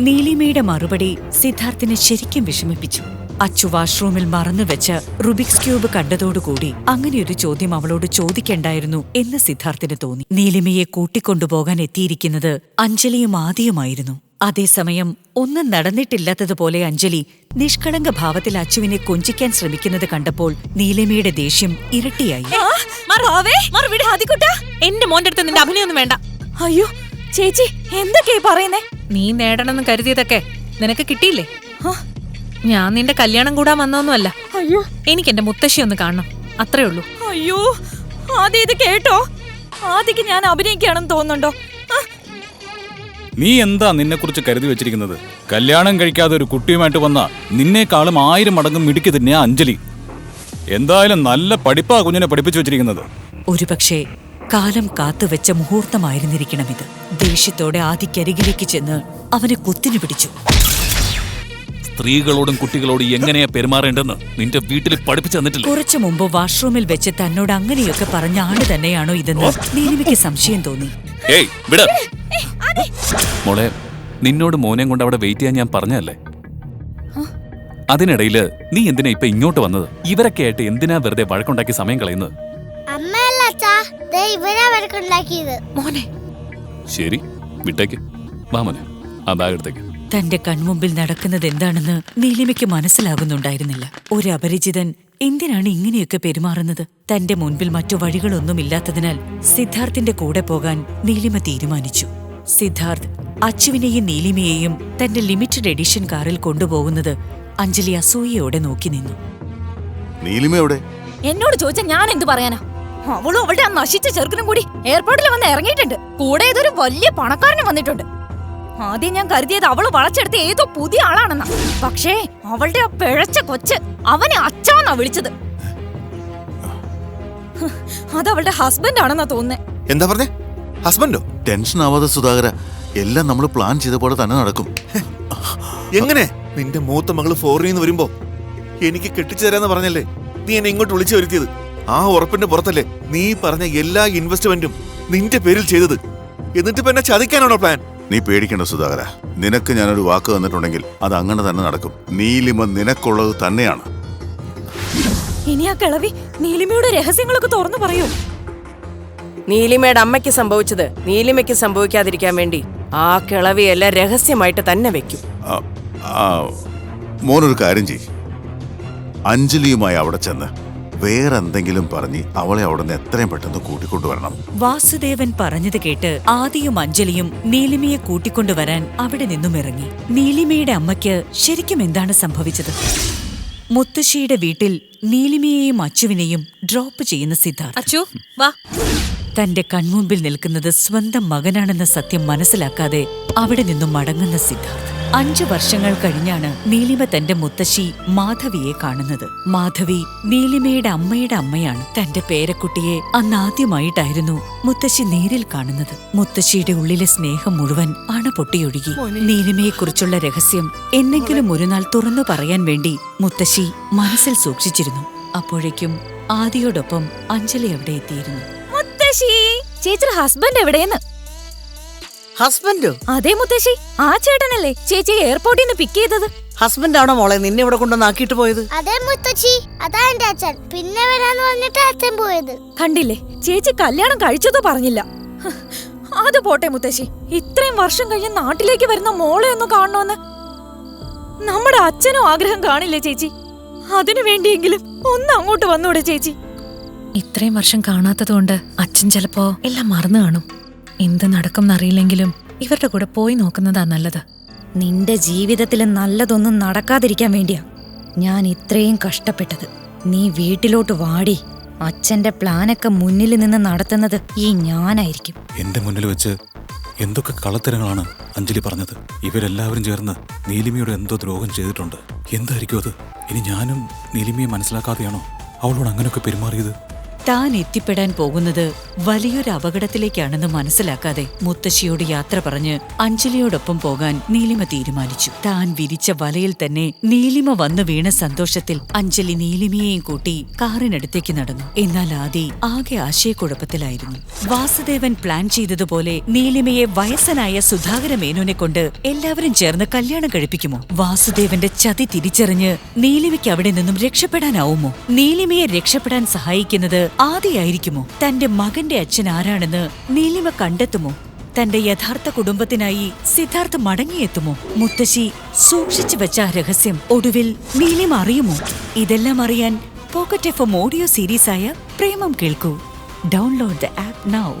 നീലിമയുടെ മറുപടി സിദ്ധാർത്ഥിനെ ശരിക്കും വിഷമിപ്പിച്ചു. അച്ചു വാഷ്റൂമിൽ മറന്നു വെച്ച് റുബിക്സ് ക്യൂബ് കണ്ടതോടുകൂടി അങ്ങനെയൊരു ചോദ്യം അവളോട് ചോദിക്കണ്ടായിരുന്നു എന്ന് സിദ്ധാർത്ഥിന് തോന്നി. നീലിമയെ കൂട്ടിക്കൊണ്ടുപോകാൻ എത്തിയിരിക്കുന്നത് അഞ്ജലിയും ആദ്യമായിരുന്നു. അതേസമയം ഒന്നും നടന്നിട്ടില്ലാത്തതുപോലെ അഞ്ജലി നിഷ്കളങ്ക ഭാവത്തിൽ അച്ചുവിനെ കൊഞ്ചിക്കാൻ ശ്രമിക്കുന്നത് കണ്ടപ്പോൾ നീലിമയുടെ ദേഷ്യം ഇരട്ടിയായി. എന്റെ മോന്റെ അടുത്ത് നിന്റെ അഭിനയൊന്നും വേണ്ട. അയ്യോ ചേച്ചി എന്തൊക്കെയാ പറയുന്നേ? നീ നേടണമെന്ന് കരുതിയതൊക്കെ നിനക്ക് കിട്ടിയില്ലേ? ഞാൻ നിന്റെ കല്യാണം കൂടാൻ വന്നൊന്നുമല്ല അയ്യോ. എനിക്ക് എന്റെ മുത്തശ്ശി ഒന്ന് കാണണം. അത്രേ ഉള്ളൂ. അയ്യോ ആദ്യം ഇത് കേട്ടോ. ആദ്യക്ക് ഞാൻ അഭിനയിക്കുകയാണെന്ന് തോന്നുന്നുണ്ടോ? നീ എന്താ നിന്നെ കുറിച്ച് കരുതി വെച്ചിരിക്കുന്നത്? കല്യാണം കഴിക്കാതെ ഒരു കുട്ടിയുമായിട്ട് വന്ന നിന്നേക്കാളും ആയിരം മടങ്ങ് മിടുക്കി തന്നെയാ അഞ്ജലി. എന്തായാലും നല്ല പഠിപ്പാ കുഞ്ഞിനെ പഠിപ്പിച്ചു വെച്ചിരിക്കുന്നത്. ഒരുപക്ഷെ കാലം കാത്തുവെച്ച മുഹൂർത്തമായിരുന്നിരിക്കണമിത്. ദേഷ്യത്തോടെ ആദിക്കരികിലേക്ക് ചെന്ന് അവനെ കുത്തിനു പിടിച്ചു. സ്ത്രീകളോടും കുട്ടികളോടും എങ്ങനെയാ പെരുമാറേണ്ടെന്ന് നിന്റെ വീട്ടിൽ പഠിപ്പിച്ചു തന്നിട്ടില്ല? കുറച്ചു മുമ്പ് വാഷ്റൂമിൽ വെച്ച് തന്നോട് അങ്ങനെയൊക്കെ പറഞ്ഞ ആൾ തന്നെയാണോ ഇതെന്ന് നീലിമയ്ക്ക് സംശയം തോന്നി. ഏയ് വിട. മോളെ നിന്നോട് മോനെയും കൊണ്ട് അവിടെ വെയിറ്റ് ചെയ്യാൻ ഞാൻ പറഞ്ഞല്ലേ അതിനിടയിൽ നീ എന്തിനാ ഇപ്പൊ ഇങ്ങോട്ട് വന്നത്? ഇവരൊക്കെ ആയിട്ട് എന്തിനാ വെറുതെ വഴക്കുണ്ടാക്കി സമയം കളയുന്നത്? മോനെ. ശരി വിട്ടേക്ക്. മാമനെ തന്റെ കൺമുമ്പിൽ നടക്കുന്നത് എന്താണെന്ന് നീലിമയ്ക്ക് മനസ്സിലാകുന്നുണ്ടായിരുന്നില്ല. ഒരു അപരിചിതൻ എന്തിനാണ് ഇങ്ങനെയൊക്കെ പെരുമാറുന്നത്? തന്റെ മുൻപിൽ മറ്റു വഴികളൊന്നുമില്ലാത്തതിനാൽ സിദ്ധാർത്ഥിന്റെ കൂടെ പോകാൻ നീലിമ തീരുമാനിച്ചു. സിദ്ധാർത്ഥ് അച്ചുവിനെയും നീലിമയെയും തന്റെ ലിമിറ്റഡ് എഡിഷൻ കാറിൽ കൊണ്ടുപോകുന്നത് അഞ്ജലി അസൂയയോടെ നോക്കി നിന്നു. നീലിമ എവിടെ? എന്നോട് ചോദിച്ചാൽ ഞാൻ എന്തു പറയാനാ? അവളും അവളുടെ ആ നശിച്ച ചെറുക്കനും കൂടി എയർപോർട്ടിൽ വന്ന് ഇറങ്ങിയിട്ടുണ്ട്. കൂടെ ഏതൊരു വലിയ പണക്കാരനും വന്നിട്ടുണ്ട്. ആദ്യം ഞാൻ കരുതിയത് അവൾ വളച്ചെടുത്ത ഏതോ പുതിയ ആളാണെന്നാ. പക്ഷേ അവളുടെ ആ പിഴച്ച കൊച്ച് അവനെ അച്ഛാന്നാ വിളിച്ചത്. അത് അവളുടെ ഹസ്ബൻഡ് ആണെന്നാ തോന്നുന്നേ. എന്താ പറഞ്ഞേ? ഹസ്ബൻഡോ? ടെൻഷൻ ആവാതെ സുധാകര എല്ലാം നമ്മൾ പ്ലാൻ ചെയ്ത പോലെ തന്നെ നടക്കും. എങ്ങനെ? നിന്റെ മൂത്ത മകൾ ഫോറിൽ നിന്ന് വരുമ്പോ എനിക്ക് കെട്ടിച്ചു തരാന്ന് പറഞ്ഞല്ലേ? നീ എന്നെ ഇങ്ങോട്ട് വിളിച്ചു വരുത്തിയത്. ആ ഉറപ്പിന്റെ പുറത്തല്ലേ നീ പറഞ്ഞ എല്ലാ ഇൻവെസ്റ്റ്മെന്റും നിന്റെ പേരിൽ ചെയ്തത്? എന്നിട്ട് പിന്നെ എന്നെ ചതിക്കാനാണോ പ്ലാൻ നീ പേടിക്കണ്ട സുധാകര. നിനക്ക് ഞാനൊരു വാക്ക് തന്നിട്ടുണ്ടെങ്കിൽ അത് അങ്ങനെ തന്നെ നടക്കും. നീലിമ നിനക്കുള്ളത് തന്നെയാണ്. ഇനി ആ കിളവി നീലിമയുടെ രഹസ്യങ്ങളൊക്കെ തുറന്നു പറയൂ. നീലിമയുടെ അമ്മയ്ക്ക് സംഭവിച്ചത് നീലിമയ്ക്ക് സംഭവിക്കാതിരിക്കാൻ വേണ്ടി ആ കിളവിയെല്ലാം രഹസ്യമായിട്ട് തന്നെ വെക്കും. ആ, ആ, മോനൊരു കാര്യം ചെയ് അഞ്ജലിയുമായി അവിടെ ചെന്ന് വേറെന്തെങ്കിലും പറഞ്ഞ് അവളെ അവിടെ നിന്ന് എത്രയും പെട്ടെന്ന് കൂട്ടിക്കൊണ്ടുവരണം. വാസുദേവൻ പറഞ്ഞത് കേട്ട് ആദിയും അഞ്ജലിയും നീലിമയെ കൂട്ടിക്കൊണ്ടുവരാൻ അവിടെ നിന്നും ഇറങ്ങി. നീലിമയുടെ അമ്മയ്ക്ക് ശരിക്കും എന്താണ് സംഭവിച്ചത്? മുത്തശ്ശിയുടെ വീട്ടിൽ നീലിമയെയും അച്ചുവിനെയും ഡ്രോപ്പ് ചെയ്യുന്ന സിദ്ധാർത്ഥ്. അച്ചു വാ. തന്റെ കൺമുമ്പിൽ നിൽക്കുന്നത് സ്വന്തം മകനാണെന്ന സത്യം മനസ്സിലാക്കാതെ അവിടെ നിന്നും മടങ്ങുന്ന സിദ്ധാർത്ഥ്. അഞ്ചു വർഷങ്ങൾ കഴിഞ്ഞാണ് നീലിമ തന്റെ മുത്തശ്ശി മാധവിയെ കാണുന്നത്. മാധവി നീലിമയുടെ അമ്മയുടെ അമ്മയാണ്. തന്റെ പേരക്കുട്ടിയെ അന്ന് ആദ്യമായിട്ടായിരുന്നു മുത്തശ്ശി നേരിൽ കാണുന്നത്. മുത്തശ്ശിയുടെ ഉള്ളിലെ സ്നേഹം മുഴുവൻ അണ പൊട്ടിയൊഴുകി നീലിമയെക്കുറിച്ചുള്ള രഹസ്യം എന്നെങ്കിലും ഒരു നാൾ തുറന്നു പറയാൻ വേണ്ടി മുത്തശ്ശി മനസ്സിൽ സൂക്ഷിച്ചിരുന്നു. അപ്പോഴേക്കും ആദിയോടൊപ്പം അഞ്ജലി അവിടെ എത്തിയിരുന്നു. മുത്തശ്ശി ചേച്ചിയുടെ ഹസ്ബൻഡ് എവിടെയെന്ന്? ഹസ്ബൻഡോ അതേ മുത്തശ്ശി ആ ചേട്ടനല്ലേ ചേച്ചി എയർപോർട്ടിൽ നിന്ന് പിക്ക് ചെയ്തത്. ഹസ്ബൻഡാണോ മോളെ നിന്നെ ഇവിടെ കൊണ്ടുവന്ന് ആക്കിയിട്ട് പോയത്? അതേ മുത്തച്ഛി അതാ എന്റെ അച്ഛൻ. പിന്നെ വരാന്ന് പറഞ്ഞിട്ട് അച്ഛൻ പോയത്. കണ്ടില്ലേ ചേച്ചി കല്യാണം കഴിച്ചതോ പറഞ്ഞില്ല. അത് പോട്ടെ മുത്തശ്ശി ഇത്രയും വർഷം കഴിഞ്ഞ് നാട്ടിലേക്ക് വരുന്ന മോളെ ഒന്ന് കാണണമെന്ന് നമ്മുടെ അച്ഛനും ആഗ്രഹം കാണില്ലേ ചേച്ചി? അതിനു വേണ്ടിയെങ്കിലും ഒന്ന് അങ്ങോട്ട് വന്നൂടെ ചേച്ചി. ഇത്രയും വർഷം കാണാത്തതുകൊണ്ട് അച്ഛൻ ചിലപ്പോ എല്ലാം മറന്നു കാണും. എന്ത് നടക്കും എന്നറിയില്ലെങ്കിലും ഇവരുടെ കൂടെ പോയി നോക്കുന്നതാ നല്ലത്. നിന്റെ ജീവിതത്തിൽ നല്ലതൊന്നും നടക്കാതിരിക്കാൻ വേണ്ടിയാ ഞാൻ ഇത്രയും കഷ്ടപ്പെട്ടത്. നീ വീട്ടിലോട്ട് വാടി. അച്ഛന്റെ പ്ലാനൊക്കെ മുന്നിൽ നിന്ന് നടത്തുന്നത് ഈ ഞാനായിരിക്കും. എന്റെ മുന്നിൽ വെച്ച് എന്തൊക്കെ കള്ളത്തരങ്ങളാണ് അഞ്ജലി പറഞ്ഞത്. ഇവരെല്ലാവരും ചേർന്ന് നീലിമയോട് എന്തോ ദ്രോഹം ചെയ്തിട്ടുണ്ട്. എന്തായിരിക്കും അത്? ഇനി ഞാനും നീലിമയെ മനസ്സിലാക്കാതെയാണോ അവളോട് അങ്ങനെയൊക്കെ പെരുമാറിയത്? താൻ എത്തിപ്പെടാൻ പോകുന്നത് വലിയൊരു അപകടത്തിലേക്കാണെന്ന് മനസ്സിലാക്കാതെ മുത്തശ്ശിയോട് യാത്ര പറഞ്ഞ് അഞ്ജലിയോടൊപ്പം പോകാൻ നീലിമ തീരുമാനിച്ചു. താൻ വിരിച്ച വലയിൽ തന്നെ നീലിമ വന്നു വീണ സന്തോഷത്തിൽ അഞ്ജലി നീലിമയെയും കൂട്ടി കാറിനടുത്തേക്ക് നടന്നു. എന്നാൽ ആദി ആകെ ആശയക്കുഴപ്പത്തിലായിരുന്നു. വാസുദേവൻ പ്ലാൻ ചെയ്തതുപോലെ നീലിമയെ വയസ്സനായ സുധാകര മേനോനെ കൊണ്ട് എല്ലാവരും ചേർന്ന് കല്യാണം കഴിപ്പിക്കുമോ? വാസുദേവന്റെ ചതി തിരിച്ചറിഞ്ഞ് നീലിമയ്ക്ക് അവിടെ നിന്നും രക്ഷപ്പെടാനാവുമോ? നീലിമയെ രക്ഷപ്പെടാൻ സഹായിക്കുന്നത് ആദിയായിരിക്കുമോ? തന്റെ മകന്റെ അച്ഛൻ ആരാണെന്ന് നീലിമ കണ്ടെത്തുമോ? തന്റെ യഥാർത്ഥ കുടുംബത്തിനായി സിദ്ധാർത്ഥ് മടങ്ങിയെത്തുമോ? മുത്തശ്ശി സൂക്ഷിച്ചു വെച്ച രഹസ്യം ഒടുവിൽ നീലിമ അറിയുമോ? ഇതെല്ലാം അറിയാൻ പോക്കറ്റ് എഫ് ഓഡിയോ സീരീസായ പ്രേമം കേൾക്കൂ. Download the app now